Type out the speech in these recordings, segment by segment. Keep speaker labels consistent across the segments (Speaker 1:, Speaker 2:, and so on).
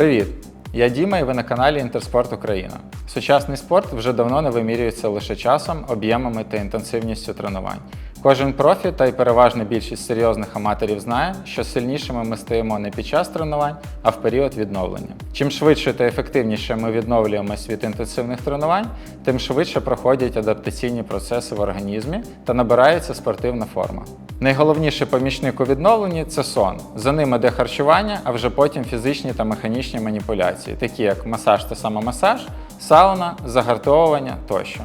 Speaker 1: Привіт! Я Діма і ви на каналі Інтерспорт Україна. Сучасний спорт вже давно не вимірюється лише часом, об'ємами та інтенсивністю тренувань. Кожен профі та й переважна більшість серйозних аматорів знає, що сильнішими ми стаємо не під час тренувань, а в період відновлення. Чим швидше та ефективніше ми відновлюємось від інтенсивних тренувань, тим швидше проходять адаптаційні процеси в організмі та набирається спортивна форма. Найголовніший помічник у відновленні це сон. За ним іде харчування, а вже потім фізичні та механічні маніпуляції, такі як масаж та самомасаж, сауна, загартовування тощо.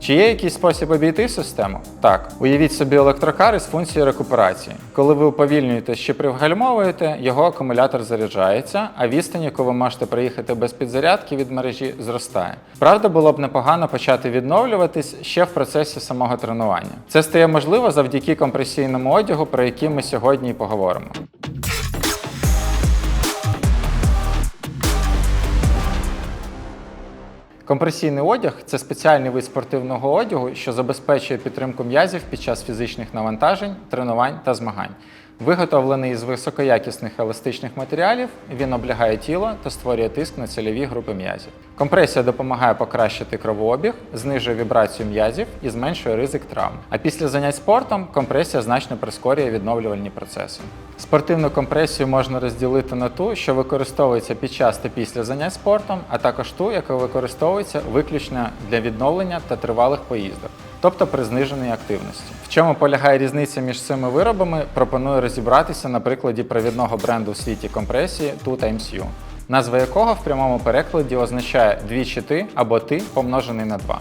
Speaker 1: Чи є якийсь спосіб обійти систему? Так, уявіть собі електрокар із функцією рекуперації. Коли ви уповільнюєте чи привгальмовуєте, його акумулятор заряджається, а відстань, яку ви можете проїхати без підзарядки від мережі, зростає. Правда, було б непогано почати відновлюватись ще в процесі самого тренування. Це стає можливо завдяки компресійному одягу, про який ми сьогодні і поговоримо. Компресійний одяг це спеціальний вид спортивного одягу, що забезпечує підтримку м'язів під час фізичних навантажень, тренувань та змагань. Виготовлений із високоякісних еластичних матеріалів, він облягає тіло та створює тиск на цільові групи м'язів. Компресія допомагає покращити кровообіг, знижує вібрацію м'язів і зменшує ризик травм. А після занять спортом компресія значно прискорює відновлювальні процеси. Спортивну компресію можна розділити на ту, що використовується під час та після занять спортом, а також ту, яка використовується виключно для відновлення та тривалих поїздок, тобто при зниженій активності. В чому полягає різниця між цими виробами, пропоную розібратися на прикладі провідного бренду в світі компресії TUTIMES-U, назва якого в прямому перекладі означає двічі ти або ти помножений на 2.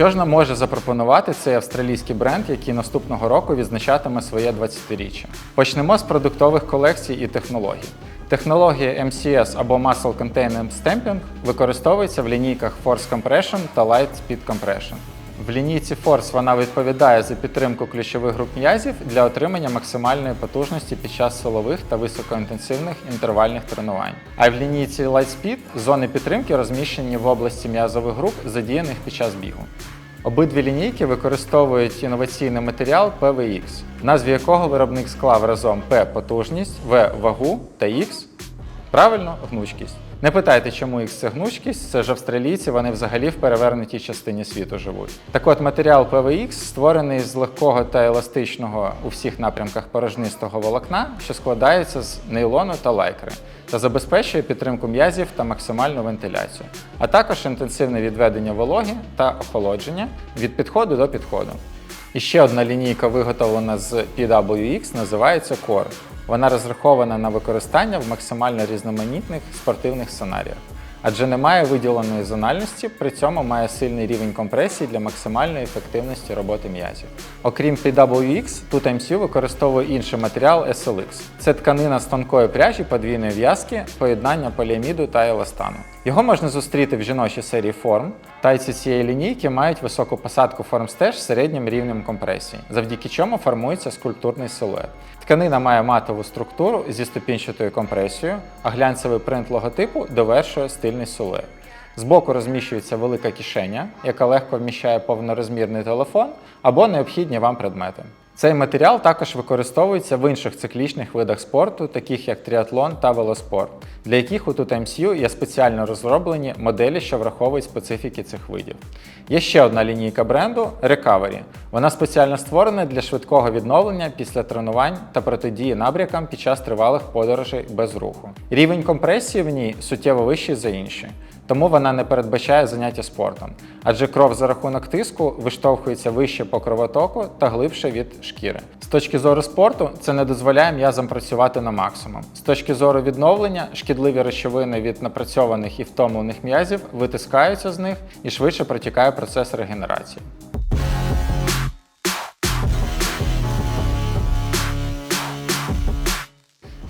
Speaker 1: Що ж нам може запропонувати цей австралійський бренд, який наступного року відзначатиме своє 20-річчя? Почнемо з продуктових колекцій і технологій. Технологія MCS або Muscle Containment Stamping використовується в лінійках Force Compression та Light Speed Compression. В лінійці Force вона відповідає за підтримку ключових груп м'язів для отримання максимальної потужності під час силових та високоінтенсивних інтервальних тренувань. А в лінійці Light Speed зони підтримки розміщені в області м'язових груп, задіяних під час бігу. Обидві лінійки використовують інноваційний матеріал PVX, назві якого виробник склав разом P потужність, V вагу та X Правильно, гнучкість. Не питайте, чому X це гнучкість, це ж австралійці, вони взагалі в перевернутій частині світу живуть. Так от матеріал PVX створений з легкого та еластичного у всіх напрямках порожнистого волокна, що складається з нейлону та лайкри, та забезпечує підтримку м'язів та максимальну вентиляцію, а також інтенсивне відведення вологи та охолодження від підходу до підходу. І ще одна лінійка, виготовлена з PWX, називається Core. Вона розрахована на використання в максимально різноманітних спортивних сценаріях, адже немає виділеної зональності, при цьому має сильний рівень компресії для максимальної ефективності роботи м'язів. Окрім PWX, тут MCU використовує інший матеріал SLX. Це тканина з тонкої пряжі подвійної в'язки, поєднання поліаміду та еластану. Його можна зустріти в жіночій серії форм. Тайці цієї лінійки мають високу посадку формстеж з середнім рівнем компресії, завдяки чому формується скульптурний силует. Тканина має матову структуру зі ступінчатою компресією, а глянцевий принт логотипу довершує стильний силует. Збоку розміщується велика кишеня, яка легко вміщає повнорозмірний телефон або необхідні вам предмети. Цей матеріал також використовується в інших циклічних видах спорту, таких як тріатлон та велоспорт, для яких у TUTMCU є спеціально розроблені моделі, що враховують специфіки цих видів. Є ще одна лінійка бренду Recovery. Вона спеціально створена для швидкого відновлення після тренувань та протидії набрякам під час тривалих подорожей без руху. Рівень компресії в ній суттєво вищий за інші тому вона не передбачає заняття спортом, адже кров за рахунок тиску виштовхується вище по кровотоку та глибше від шкіри. З точки зору спорту, це не дозволяє м'язам працювати на максимум. З точки зору відновлення, шкідливі речовини від напрацьованих і втомлених м'язів витискаються з них і швидше протікає процес регенерації.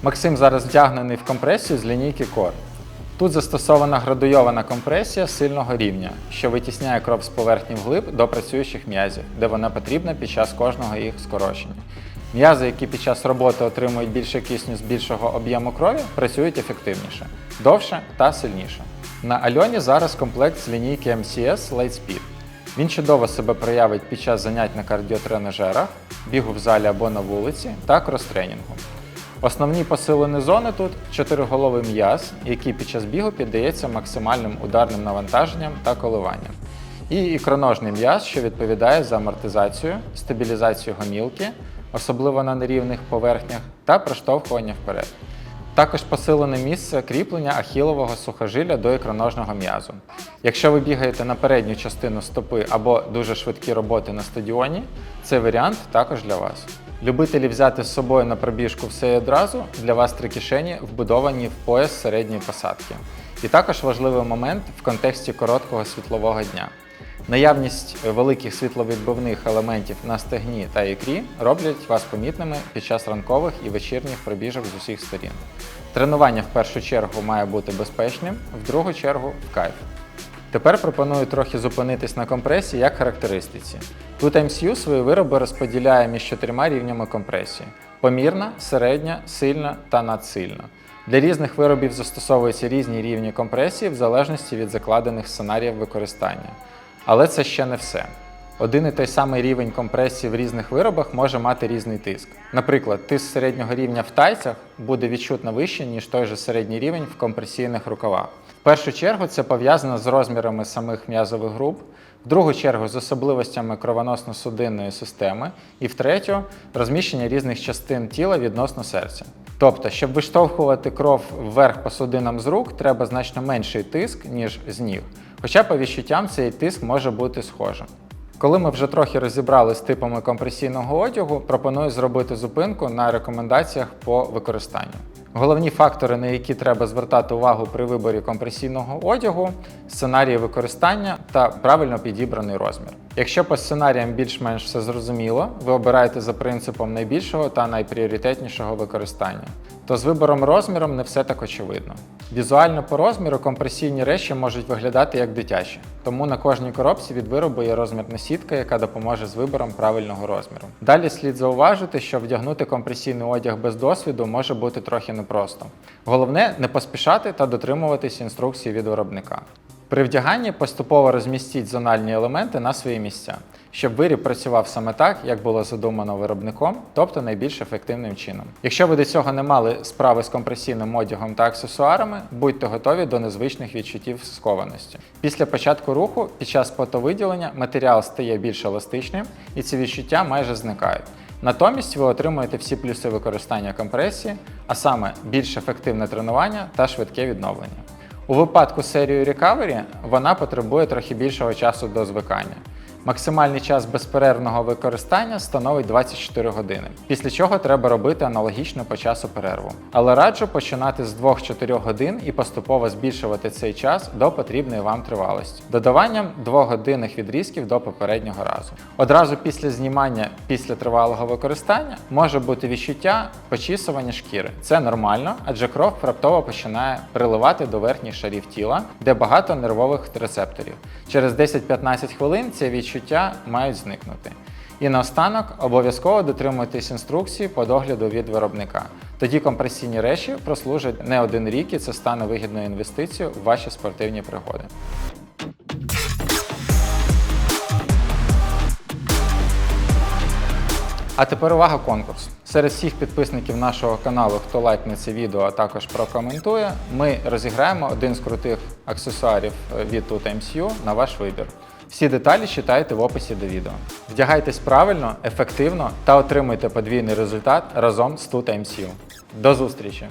Speaker 1: Максим зараз вдягнений в компресію з лінійки Core. Тут застосована градуйована компресія сильного рівня, що витісняє кров з поверхні вглиб до працюючих м'язів, де вона потрібна під час кожного їх скорочення. М'язи, які під час роботи отримують більше кисню з більшого об'єму крові, працюють ефективніше, довше та сильніше. На Альоні зараз комплект з лінійки MCS Lightspeed. Він чудово себе проявить під час занять на кардіотренажерах, бігу в залі або на вулиці та крос-тренінгу. Основні посилені зони тут чотириголовий м'яз, який під час бігу піддається максимальним ударним навантаженням та коливанням. І ікроножний м'яз, що відповідає за амортизацію, стабілізацію гомілки, особливо на нерівних поверхнях, та проштовхування вперед. Також посилене місце кріплення ахілового сухожилля до ікроножного м'язу. Якщо ви бігаєте на передню частину стопи або дуже швидкі роботи на стадіоні, цей варіант також для вас. Любителі взяти з собою на пробіжку все і одразу, для вас три кишені вбудовані в пояс середньої посадки. І також важливий момент в контексті короткого світлового дня. Наявність великих світловідбивних елементів на стегні та ікрі роблять вас помітними під час ранкових і вечірніх пробіжок з усіх сторін. Тренування в першу чергу має бути безпечним, в другу чергу в кайф. Тепер пропоную трохи зупинитись на компресії як характеристиці. Тут MCU свої вироби розподіляє між чотирма рівнями компресії: помірна, середня, сильна та надсильна. Для різних виробів застосовуються різні рівні компресії в залежності від закладених сценаріїв використання. Але це ще не все. Один і той самий рівень компресії в різних виробах може мати різний тиск. Наприклад, тиск середнього рівня в тайцях буде відчутно вищий, ніж той же середній рівень в компресійних рукавах. В першу чергу це пов'язано з розмірами самих м'язових груп, в другу чергу з особливостями кровоносно-судинної системи, і в третю розміщення різних частин тіла відносно серця. Тобто, щоб виштовхувати кров вверх по судинам з рук, треба значно менший тиск, ніж з ніг. Хоча по відчуттям цей тиск може бути схожим. Коли ми вже трохи розібрали з типами компресійного одягу, пропоную зробити зупинку на рекомендаціях по використанню. Головні фактори, на які треба звертати увагу при виборі компресійного одягу, сценарії використання та правильно підібраний розмір. Якщо по сценаріям більш-менш все зрозуміло, ви обираєте за принципом найбільшого та найпріоритетнішого використання, то з вибором розміром не все так очевидно. Візуально по розміру компресійні речі можуть виглядати як дитячі, тому на кожній коробці від виробу є розмірна сітка, яка допоможе з вибором правильного розміру. Далі слід зауважити, що вдягнути компресійний одяг без досвіду може бути трохи непросто. Головне не поспішати та дотримуватись інструкції від виробника. При вдяганні поступово розмістіть зональні елементи на свої місця, щоб виріб працював саме так, як було задумано виробником, тобто найбільш ефективним чином. Якщо ви до цього не мали справи з компресійним одягом та аксесуарами, будьте готові до незвичних відчуттів скованості. Після початку руху, під час потовиділення, матеріал стає більш еластичним і ці відчуття майже зникають. Натомість ви отримуєте всі плюси використання компресії, а саме більш ефективне тренування та швидке відновлення. У випадку серії Recovery вона потребує трохи більшого часу до звикання. Максимальний час безперервного використання становить 24 години, після чого треба робити аналогічно по часу перерву. Але раджу починати з 2-4 годин і поступово збільшувати цей час до потрібної вам тривалості, додаванням 2-годинних відрізків до попереднього разу. Одразу після знімання після тривалого використання може бути відчуття почісування шкіри. Це нормально, адже кров раптово починає приливати до верхніх шарів тіла, де багато нервових рецепторів. Через 10-15 хвилин це відчуття мають зникнути. І наостанок обов'язково дотримуйтесь інструкції по догляду від виробника. Тоді компресійні речі прослужать не один рік і це стане вигідною інвестицією в ваші спортивні пригоди. А тепер увага конкурс. Серед всіх підписників нашого каналу, хто лайкне це відео, а також прокоментує, ми розіграємо один з крутих аксесуарів від тут MCU на ваш вибір. Всі деталі читайте в описі до відео. Вдягайтесь правильно, ефективно та отримуйте подвійний результат разом з тут MCU. До зустрічі!